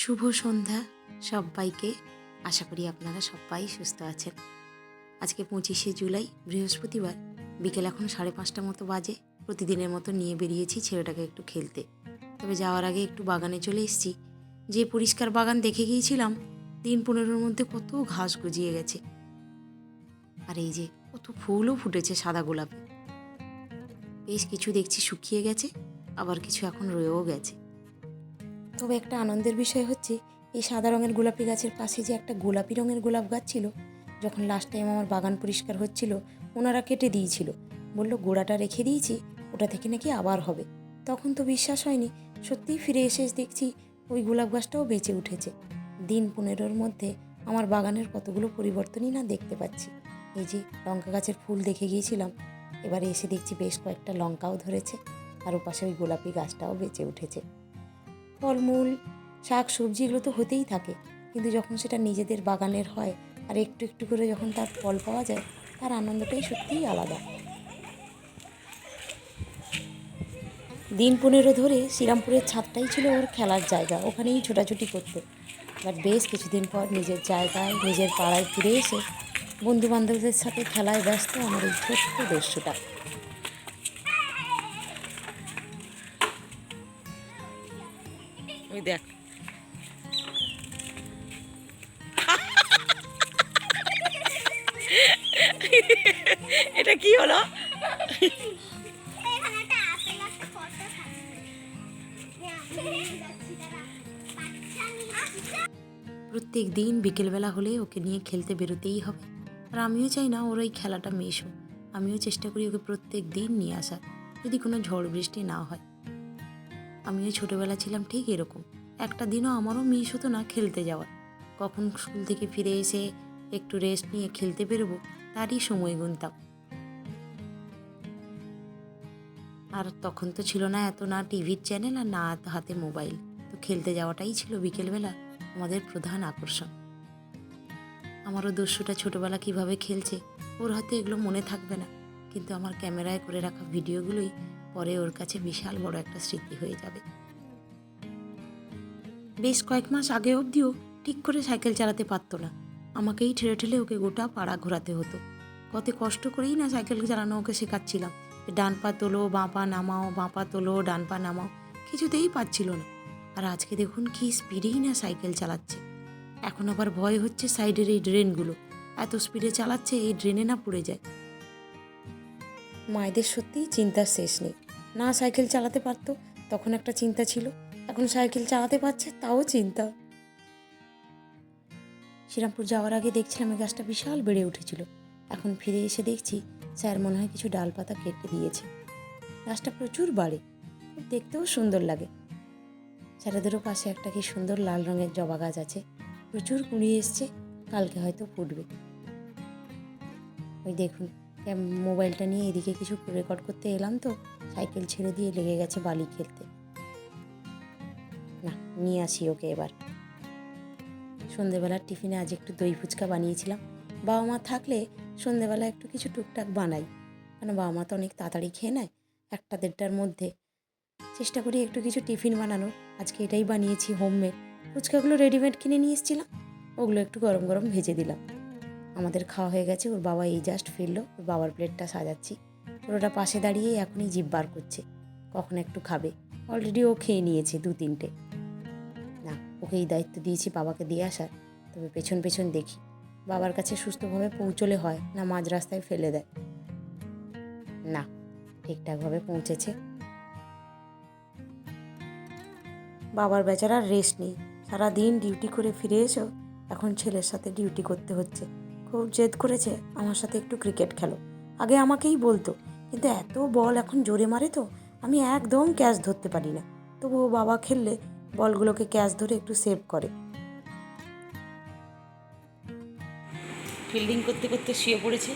শুভ সন্ধ্যা সবাইকে। আশা করি আপনারা সবাই সুস্থ আছেন। আজকে পঁচিশে জুলাই, বৃহস্পতিবার, বিকেল এখন সাড়ে পাঁচটা মতো বাজে। প্রতিদিনের মতো নিয়ে বেরিয়েছি ছেলেটাকে একটু খেলতে। তবে যাওয়ার আগে একটু বাগানে চলে এসেছি। যে পরিষ্কার বাগান দেখে গিয়েছিলাম, দিন পনেরোর মধ্যে কত ঘাস গজিয়ে গেছে। আর এই যে কত ফুলও ফুটেছে সাদা গোলাপে। বেশ কিছু দেখছি শুকিয়ে গেছে, আবার কিছু এখন রয়েও গেছে। তবে একটা আনন্দের বিষয় হচ্ছে, এই সাদা রঙের গোলাপি গাছের পাশে যে একটা গোলাপি রঙের গোলাপ গাছ ছিল, যখন লাস্ট টাইম আমার বাগান পরিষ্কার হচ্ছিল, ওনারা কেটে দিয়েছিল। বলল, গোড়াটা রেখে দিয়েছি, ওটা থেকে নাকি আবার হবে। তখন তো বিশ্বাস হয়নি, সত্যিই ফিরে এসে দেখছি ওই গোলাপ গাছটাও বেঁচে উঠেছে। দিন পনেরোর মধ্যে আমার বাগানের কতগুলো পরিবর্তনই না দেখতে পাচ্ছি। এই যে লঙ্কা গাছের ফুল দেখে গিয়েছিলাম, এবারে এসে দেখছি বেশ কয়েকটা লঙ্কাও ধরেছে, আর ওপাশে ওই গোলাপি গাছটাও বেঁচে উঠেছে। ফলমূল শাক সবজি এগুলো তো হতেই থাকে। কিন্তু যখন সেটা নিজেদের বাগানের হয় আর একটু একটু করে যখন তার ফল পাওয়া যায়, তার আনন্দটাই সত্যিই আলাদা। দিন পনেরো ধরে শ্রীরামপুরের ছাদটাই ছিল ওর খেলার জায়গা, ওখানেই ছোটাছুটি করতো। বাট বেশ কিছুদিন পর নিজের জায়গায়, নিজের পাড়ায় ফিরে এসে বন্ধু বান্ধবদের সাথে খেলায় ব্যস্ত আমার এই ছোট্ট দস্যুটা ওই দেখ। এটা কি হলো? প্রত্যেক দিন বিকেলবেলা হলে ওকে নিয়ে খেলতে বেরোতেই হবে। আর আমিও চাই না ওর ওই খেলাটা মিস হোক। আমিও চেষ্টা করি ওকে প্রত্যেক দিন নিয়ে আসার, যদি কোনো ঝড় বৃষ্টি না হয়। আমিও ছোটোবেলা ছিলাম ঠিক এরকম। একটা দিনও আমারও মিস হতো না খেলতে যাওয়ার। কখন স্কুল থেকে ফিরে এসে একটু রেস্ট নিয়ে খেলতে বেরোবো, তারই সময় গুনতাম। আর তখন তো ছিল না এত না টিভির চ্যানেল আর না হাতে মোবাইল তো খেলতে যাওয়াটাই ছিল বিকেলবেলা আমাদের প্রধান আকর্ষণ। আমারও দস্যুটা ছোটবেলা কীভাবে খেলছে, ওর হয়তো এগুলো মনে থাকবে না। কিন্তু আমার ক্যামেরায় করে রাখা ভিডিওগুলোই পরে ওর কাছে বিশাল বড় একটা স্মৃতি হয়ে যাবে। বেশ কয়েক মাস আগে অবধিও ঠিক করে সাইকেল চালাতে পারতো না। আমাকেই ঠেলে ঠেলে ওকে গোটা পাড়া ঘোরাতে হতো। কত কষ্ট করেই না সাইকেল চালানো ওকে শেখাচ্ছিলাম। ডান পা তোলো, বাঁ পা নামাও, বাঁ পা তোলো, ডান পা নামাও, কিছুতেই পাচ্ছিল না। আর আজকে দেখুন কি স্পিডেই না সাইকেল চালাচ্ছে। এখন আবার ভয় হচ্ছে সাইডের এই ড্রেনগুলো। এত স্পিডে চালাচ্ছে, এই ড্রেনে না পড়ে যায়। মায়েদের সত্যিই চিন্তার শেষ নেই। না সাইকেল চালাতে পারতো, তখন একটা চিন্তা ছিল। এখন সাইকেল চালাতে পারছে তাও চিন্তা। শ্রীরামপুর যাওয়ার আগে দেখছিলাম এই গাছটা বিশাল বেড়ে উঠেছিল। এখন ফিরে এসে দেখছি স্যার মনে হয় কিছু ডালপাতা কেটে দিয়েছে। গাছটা প্রচুর বাড়ে, দেখতেও সুন্দর লাগে। স্যারেদেরও পাশে একটা কি সুন্দর লাল রঙের জবা গাছ আছে, প্রচুর কুড়িয়ে এসছে, কালকে হয়তো ফুটবে। ওই দেখুন মোবাইলটা নিয়ে এদিকে কিছু রেকর্ড করতে এলাম তো, সাইকেল ছেড়ে দিয়ে লেগে গেছে বালি খেলতে। নিয়ে আসি ওকে এবার। সন্ধেবেলার টিফিনে আজ একটু দই ফুচকা বানিয়েছিলাম। বাবা মা থাকলে সন্ধেবেলা একটু কিছু টুকটাক বানাই। কারণ বাবা মা তো অনেক তাড়াতাড়ি খেয়ে নেয়। একটা দেড়টার মধ্যে। চেষ্টা করি একটু কিছু টিফিন বানানোর। আজকে এটাই বানিয়েছি হোমমেড। ফুচকাগুলো রেডিমেড কিনে নিয়ে এসেছিলাম। ওগুলো একটু গরম গরম ভেজে দিলাম। আমাদের খাওয়া হয়ে গেছে। ওর বাবা এই জাস্ট ফিরলো। ওর বাবার প্লেটটা সাজাচ্ছি। ওটা পাশে দাঁড়িয়ে এখনই জিভ বার করছে। কখন একটু খাবে। অলরেডি ও খেয়ে নিয়েছে দু তিনটে ওকে এই দায়িত্ব দিয়েছি বাবাকে দিয়ে আসার। তবে পেছন পেছন দেখি। বাবার কাছে সুস্থভাবে পৌঁছলে হয়, না মাঝ রাস্তায় ফেলে দেয়। না ঠিকঠাকভাবে পৌঁছেছে। বাবার বেচারার রেস্ট নেই। সারাদিন ডিউটি করে ফিরে এসেও এখন ছেলের সাথে ডিউটি করতে হচ্ছে। খুব জেদ করেছে, আমার সাথে একটু ক্রিকেট খেলো। আগে আমাকেই বলতো, কিন্তু এত বল এখন জোরে মারে তো, আমি একদম ক্যাচ ধরতে পারি না। তবুও বাবা খেললে বলগুলোকে ক্যাচ ধরে একটু সেভ করে। ফিল্ডিং করতে করতে শুয়ে পড়েছে।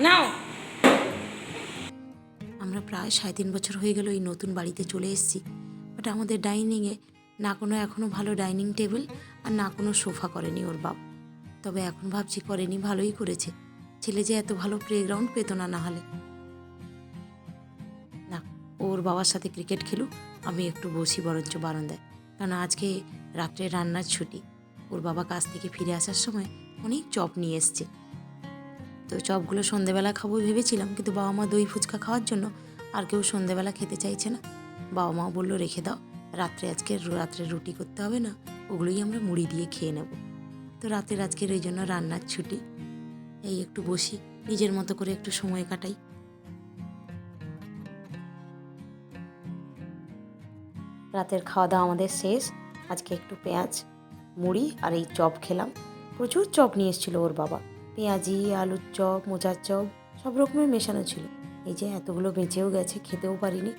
নাও। আমরা প্রায় সাড়ে তিন বছর হয়ে গেল এই নতুন বাড়িতে চলে এসেছি। বাট আমাদের ডাইনিংয়ে না কোনো এখনও ভালো ডাইনিং টেবিল আর না কোনো সোফা করেনি ওর বাপ। তবে এখন ভাবছি করেনি ভালোই করেছে। ছেলে যে এত ভালো প্লেগ্রাউন্ড পেতো না না হলে। না, ওর বাবার সাথে ক্রিকেট খেলুক, আমি একটু বসি বরঞ্চ বারান্দায়। কারণ আজকে রাত্রে রান্নার ছুটি। ওর বাবা কাজ থেকে ফিরে আসার সময় অনেক চপ নিয়ে এসছে। তো চপগুলো সন্ধেবেলা খাব ভেবেছিলাম, কিন্তু বাবা মা দই ফুচকা খাওয়ার জন্য আর কেউ সন্ধেবেলা খেতে চাইছে না। বাবা মা বলল, রেখে দাও, রাত্রে আজকে রাত্রে রুটি করতে হবে না, ওগুলোই আমরা মুড়ি দিয়ে খেয়ে নেব। তো রাতের আজকের ওই জন্য রান্নার ছুটি। এই একটু বসি, নিজের মতো করে একটু সময় কাটাই। রাতের খাওয়া দাওয়া আমাদের শেষ। আজকে একটু পেঁয়াজ, মুড়ি আর এই চপ খেলাম। প্রচুর চপ নিয়ে এসেছিল ওর বাবা। পেঁয়াজি, আলুর চপ, মোচার চপ, সব রকমের মেশানো ছিল। এই যে এতগুলো বেঁচেও গেছে, খেতেও পারিনি।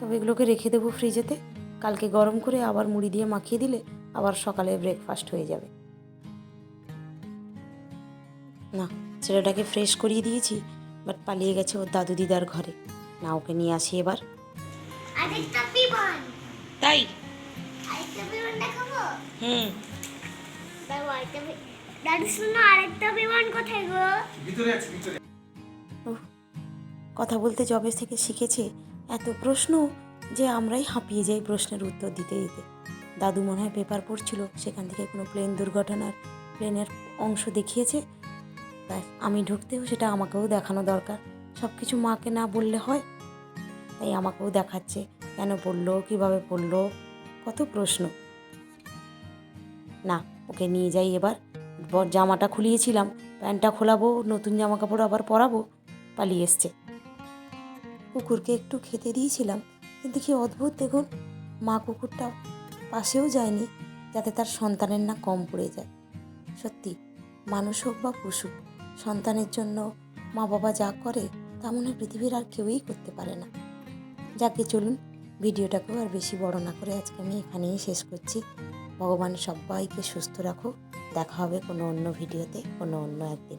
তবে এগুলোকে রেখে দেবো ফ্রিজেতে। কালকে গরম করে আবার মুড়ি দিয়ে মাখিয়ে দিলে আবার সকালে ব্রেকফাস্ট হয়ে যাবে। না ছেলেটাকে ফ্রেশ করিয়ে দিয়েছি বাট পালিয়ে গেছে ওর দাদু দিদার ঘরে। না ওকে নিয়ে আসি এবার। তাই? হুম। দেখো আরেকটা বি- দাদু শুনো আরেকটা বিমান কোথায় গো? উফ, কথা বলতে জবে থেকে শিখেছে এত প্রশ্ন যে আমরাই হাঁপিয়ে যাই প্রশ্নের উত্তর দিতে দিতে। দাদু মনে হয় পেপার পড়ছিল সেখান থেকে কোনো প্লেন দুর্ঘটনার প্লেনের অংশ দেখিয়েছে ব্যাস আমি ঢুকতেও সেটা আমাকেও দেখানো দরকার। সব কিছু মাকে না বললে হয়? তাই আমাকেও দেখাচ্ছে। কেন পড়ল? কীভাবে পড়ল? কত প্রশ্ন। না, ওকে নিয়ে যাই এবার। জামাটা খুলিয়েছিলাম। প্যান্টটা খোলাবো, নতুন জামা কাপড় আবার পরাবো। পালিয়ে এসছে। কুকুরকে একটু খেতে দিয়েছিলাম, কিন্তু কি অদ্ভুত দেখুন, মা কুকুরটা পাশেও যায়নি, যাতে তার সন্তানের না কম পড়ে যায়। সত্যি, মানুষ হোক বা পশু সন্তানের জন্য মা বাবা যা করে, তা মনে পৃথিবীর আর কেউই করতে পারে না। যাকে চলুন, ভিডিওটাকেও আর বেশি বড় না করে আজকে আমি এখানেই শেষ করছি। ভগবান সবাইকে সুস্থ রাখো দেখা হবে কোনো অন্য ভিডিওতে, কোনো অন্য একদিন।